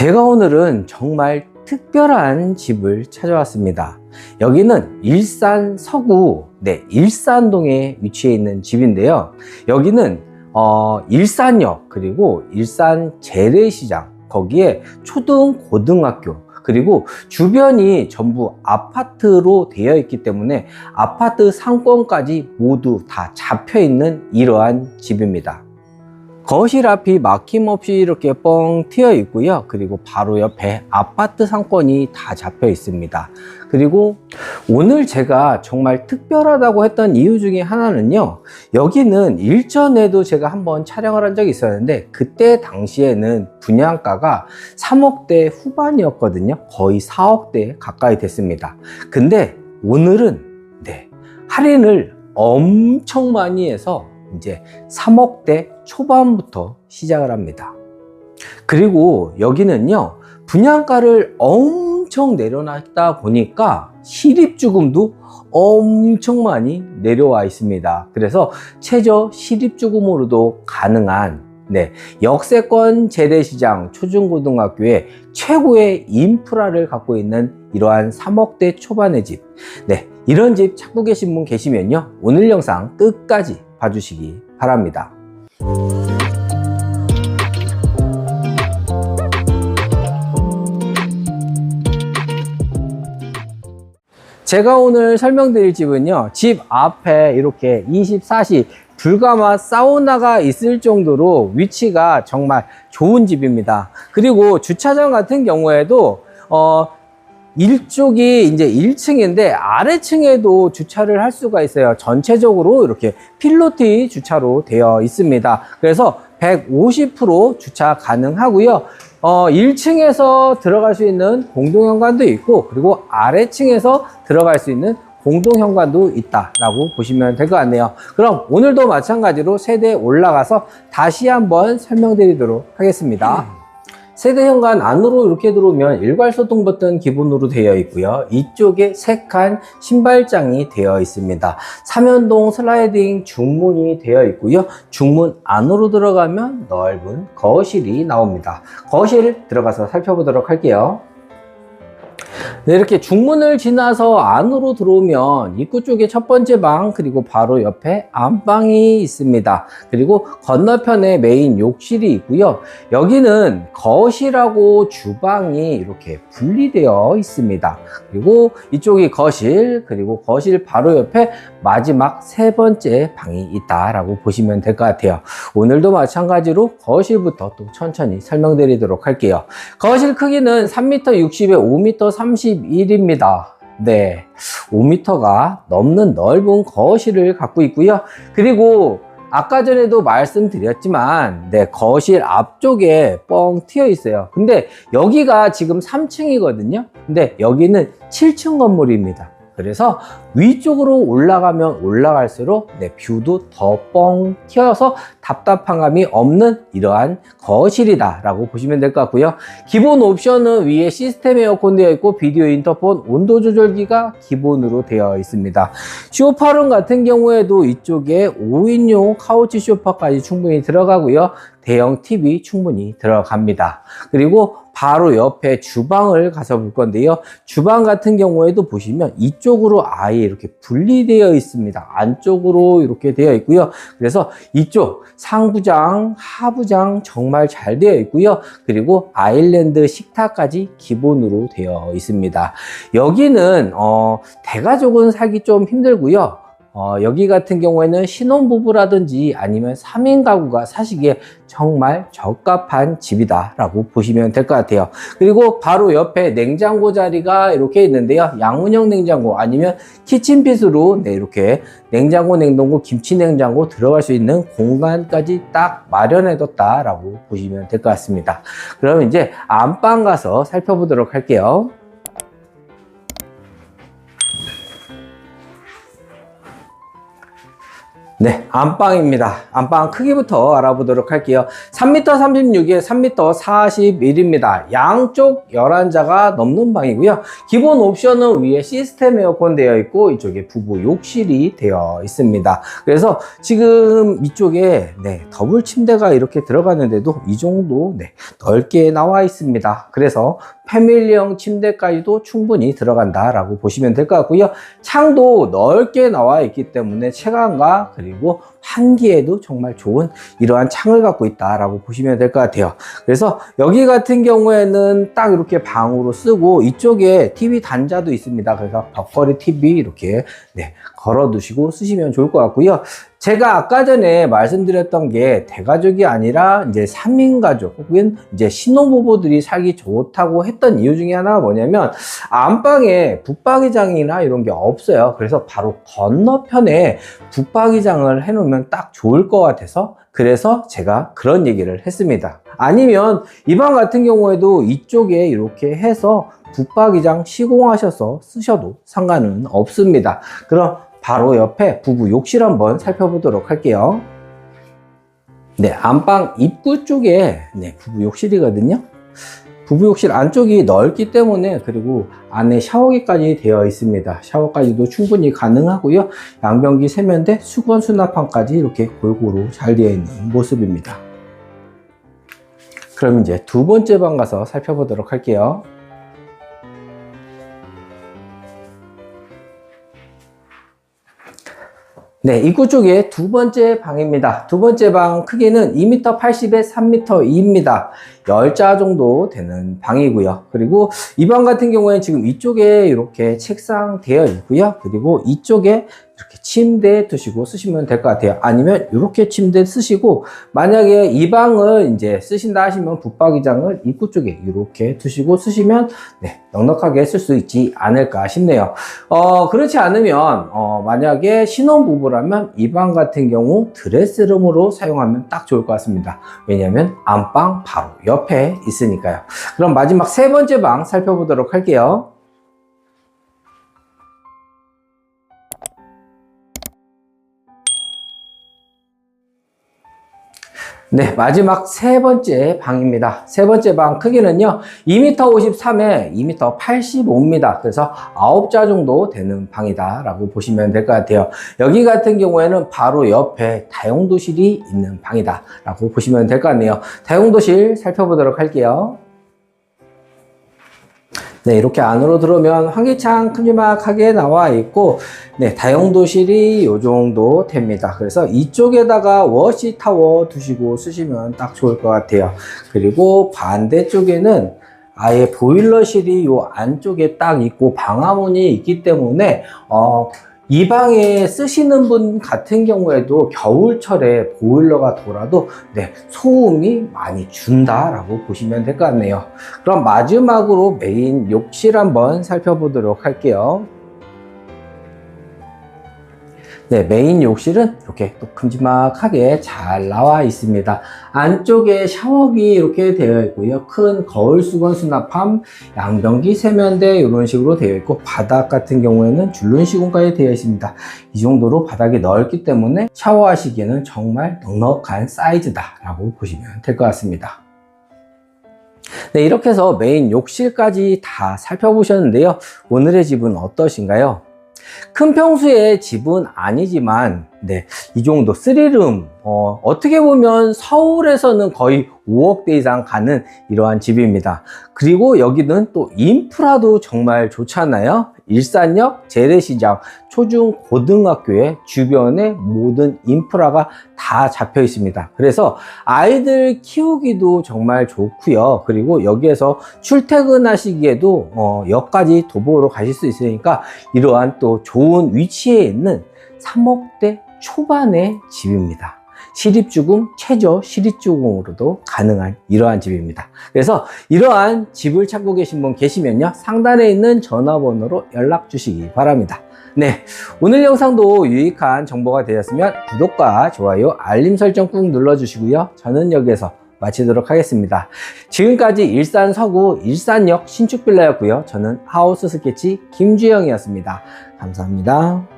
제가 오늘은 정말 특별한 집을 찾아왔습니다. 여기는 일산 서구, 네, 일산동에 위치해 있는 집인데요. 여기는 어, 일산역 그리고 일산 재래시장 거기에 초등 고등학교 그리고 주변이 전부 아파트로 되어 있기 때문에 아파트 상권까지 모두 다 잡혀 있는 이러한 집입니다. 거실 앞이 막힘없이 이렇게 뻥 트여 있고요. 그리고 바로 옆에 아파트 상권이 다 잡혀 있습니다. 그리고 오늘 제가 정말 특별하다고 했던 이유 중에 하나는요. 여기는 일전에도 제가 한번 촬영을 한 적이 있었는데 그때 당시에는 분양가가 3억대 후반이었거든요. 거의 4억대 가까이 됐습니다. 근데 오늘은 네, 할인을 엄청 많이 해서 이제 3억대 초반부터 시작을 합니다. 그리고 여기는요, 분양가를 엄청 내려놨다 보니까 실입주금도 엄청 많이 내려와 있습니다. 그래서 최저 실입주금으로도 가능한 네, 역세권 재래시장 초중고등학교의 최고의 인프라를 갖고 있는 이러한 3억대 초반의 집. 네, 이런 집 찾고 계신 분 계시면요. 오늘 영상 끝까지 봐주시기 바랍니다. 제가 오늘 설명드릴 집은요, 집 앞에 이렇게 24시 불가마 사우나가 있을 정도로 위치가 정말 좋은 집입니다. 그리고 주차장 같은 경우에도, 어, 일쪽이 이제 1층인데 아래층에도 주차를 할 수가 있어요. 전체적으로 이렇게 필로티 주차로 되어 있습니다. 그래서 150% 주차 가능하고요. 어, 1층에서 들어갈 수 있는 공동현관도 있고 그리고 아래층에서 들어갈 수 있는 공동현관도 있다라고 보시면 될 것 같네요. 그럼 오늘도 마찬가지로 세대 올라가서 다시 한번 설명드리도록 하겠습니다. 세대 현관 안으로 이렇게 들어오면 일괄 소통 버튼 기본으로 되어 있고요. 이쪽에 세 칸 신발장이 되어 있습니다. 삼연동 슬라이딩 중문이 되어 있고요. 중문 안으로 들어가면 넓은 거실이 나옵니다. 거실 들어가서 살펴보도록 할게요. 네, 이렇게 중문을 지나서 안으로 들어오면 입구 쪽에 첫 번째 방 그리고 바로 옆에 안방이 있습니다. 그리고 건너편에 메인 욕실이 있고요. 여기는 거실하고 주방이 이렇게 분리되어 있습니다. 그리고 이쪽이 거실 그리고 거실 바로 옆에 마지막 세 번째 방이 있다라고 보시면 될 것 같아요. 오늘도 마찬가지로 거실부터 또 천천히 설명드리도록 할게요. 거실 크기는 3m 60에 5m 31입니다. 네. 5m가 넘는 넓은 거실을 갖고 있고요. 그리고 아까 전에도 말씀드렸지만, 네, 거실 앞쪽에 뻥 튀어 있어요. 근데 여기가 지금 3층이거든요. 근데 여기는 7층 건물입니다. 그래서 위쪽으로 올라가면 올라갈수록 네, 뷰도 더 뻥 튀어서 답답한 감이 없는 이러한 거실이다 라고 보시면 될 것 같고요. 기본 옵션은 위에 시스템 에어컨 되어 있고 비디오 인터폰, 온도 조절기가 기본으로 되어 있습니다. 쇼파룸 같은 경우에도 이쪽에 5인용 카우치 쇼파까지 충분히 들어가고요. 대형 TV 충분히 들어갑니다. 그리고 바로 옆에 주방을 가서 볼 건데요. 주방 같은 경우에도 보시면 이쪽으로 아예 이렇게 분리되어 있습니다. 안쪽으로 이렇게 되어 있고요. 그래서 이쪽 상부장, 하부장 정말 잘 되어 있고요. 그리고 아일랜드 식탁까지 기본으로 되어 있습니다. 여기는 어, 대가족은 살기 좀 힘들고요. 어, 여기 같은 경우에는 신혼부부라든지 아니면 3인 가구가 사시기에 정말 적합한 집이다 라고 보시면 될 것 같아요. 그리고 바로 옆에 냉장고 자리가 이렇게 있는데요. 양문형 냉장고 아니면 키친핏으로 네, 이렇게 냉장고, 냉동고, 김치 냉장고 들어갈 수 있는 공간까지 딱 마련해 뒀다 라고 보시면 될 것 같습니다. 그럼 이제 안방 가서 살펴보도록 할게요. 네, 안방입니다. 안방 크기부터 알아보도록 할게요. 3m 36에 3m 41입니다. 양쪽 11자가 넘는 방이고요. 기본 옵션은 위에 시스템 에어컨 되어 있고 이쪽에 부부 욕실이 되어 있습니다. 그래서 지금 이쪽에 네, 더블 침대가 이렇게 들어가는데도 이 정도 네, 넓게 나와 있습니다. 그래서 패밀리형 침대까지도 충분히 들어간다라고 보시면 될 것 같고요. 창도 넓게 나와 있기 때문에 체감과 그리고 환기에도 정말 좋은 이러한 창을 갖고 있다라고 보시면 될 것 같아요. 그래서 여기 같은 경우에는 딱 이렇게 방으로 쓰고 이쪽에 TV 단자도 있습니다. 그래서 벽걸이 TV 이렇게 네, 걸어 두시고 쓰시면 좋을 것 같고요. 제가 아까 전에 말씀드렸던 게 대가족이 아니라 이제 3인 가족 혹은 이제 신혼부부들이 살기 좋다고 했던 이유 중에 하나가 뭐냐면 안방에 붙박이장이나 이런 게 없어요. 그래서 바로 건너편에 붙박이장을 해놓으면 딱 좋을 것 같아서 그래서 제가 그런 얘기를 했습니다. 아니면 이 방 같은 경우에도 이쪽에 이렇게 해서 붙박이장 시공하셔서 쓰셔도 상관은 없습니다. 그럼 바로 옆에 부부 욕실 한번 살펴보도록 할게요. 네, 안방 입구 쪽에 네, 부부 욕실이거든요. 부부 욕실 안쪽이 넓기 때문에 그리고 안에 샤워기까지 되어 있습니다. 샤워까지도 충분히 가능하고요. 양변기 세면대, 수건 수납함까지 이렇게 골고루 잘 되어 있는 모습입니다. 그럼 이제 두 번째 방 가서 살펴보도록 할게요. 네, 입구 쪽에 두 번째 방입니다. 두 번째 방 크기는 2m 80에 3m 2입니다. 10자 정도 되는 방이고요. 그리고 이 방 같은 경우에는 지금 이쪽에 이렇게 책상 되어 있고요. 그리고 이쪽에 이렇게 침대 두시고 쓰시면 될 것 같아요. 아니면 이렇게 침대 쓰시고 만약에 이 방을 이제 쓰신다 하시면 붙박이장을 입구 쪽에 이렇게 두시고 쓰시면 네, 넉넉하게 쓸 수 있지 않을까 싶네요. 어, 그렇지 않으면 어, 만약에 신혼부부라면 이 방 같은 경우 드레스룸으로 사용하면 딱 좋을 것 같습니다. 왜냐하면 안방 바로 옆에 있으니까요. 그럼 마지막 세 번째 방 살펴보도록 할게요. 네, 마지막 세 번째 방입니다. 세 번째 방 크기는요, 2m 53에 2m 85입니다. 그래서 9자 정도 되는 방이다라고 보시면 될 것 같아요. 여기 같은 경우에는 바로 옆에 다용도실이 있는 방이다라고 보시면 될 것 같네요. 다용도실 살펴보도록 할게요. 네, 이렇게 안으로 들어오면 환기창 큼지막하게 나와 있고, 네, 다용도실이 이 정도 됩니다. 그래서 이쪽에다가 워시 타워 두시고 쓰시면 딱 좋을 것 같아요. 그리고 반대쪽에는 아예 보일러실이 요 안쪽에 딱 있고 방화문이 있기 때문에, 어, 이 방에 쓰시는 분 같은 경우에도 겨울철에 보일러가 돌아도 네, 소음이 많이 준다라고 보시면 될 것 같네요. 그럼 마지막으로 메인 욕실 한번 살펴보도록 할게요. 네, 메인 욕실은 이렇게 또 큼지막하게 잘 나와 있습니다. 안쪽에 샤워기 이렇게 되어 있고요. 큰 거울 수건 수납함, 양변기 세면대 이런 식으로 되어 있고 바닥 같은 경우에는 줄눈 시공까지 되어 있습니다. 이 정도로 바닥이 넓기 때문에 샤워하시기에는 정말 넉넉한 사이즈다라고 보시면 될 것 같습니다. 네, 이렇게 해서 메인 욕실까지 다 살펴보셨는데요. 오늘의 집은 어떠신가요? 큰 평수의 집은 아니지만 네, 이 정도 3룸 어, 어떻게 보면 서울에서는 거의 5억대 이상 가는 이러한 집입니다. 그리고 여기는 또 인프라도 정말 좋잖아요. 일산역, 재래시장, 초중 고등학교의 주변에 모든 인프라가 다 잡혀 있습니다. 그래서 아이들 키우기도 정말 좋고요. 그리고 여기에서 출퇴근하시기에도 어, 역까지 도보로 가실 수 있으니까 이러한 또 좋은 위치에 있는 3억대 초반의 집입니다. 시립주금, 최저 시립주금으로도 가능한 이러한 집입니다. 그래서 이러한 집을 찾고 계신 분 계시면요. 상단에 있는 전화번호로 연락 주시기 바랍니다. 네. 오늘 영상도 유익한 정보가 되셨으면 구독과 좋아요, 알림 설정 꾹 눌러주시고요. 저는 여기에서 마치도록 하겠습니다. 지금까지 일산 서구 일산역 신축빌라였고요. 저는 하우스 스케치 김주영이었습니다. 감사합니다.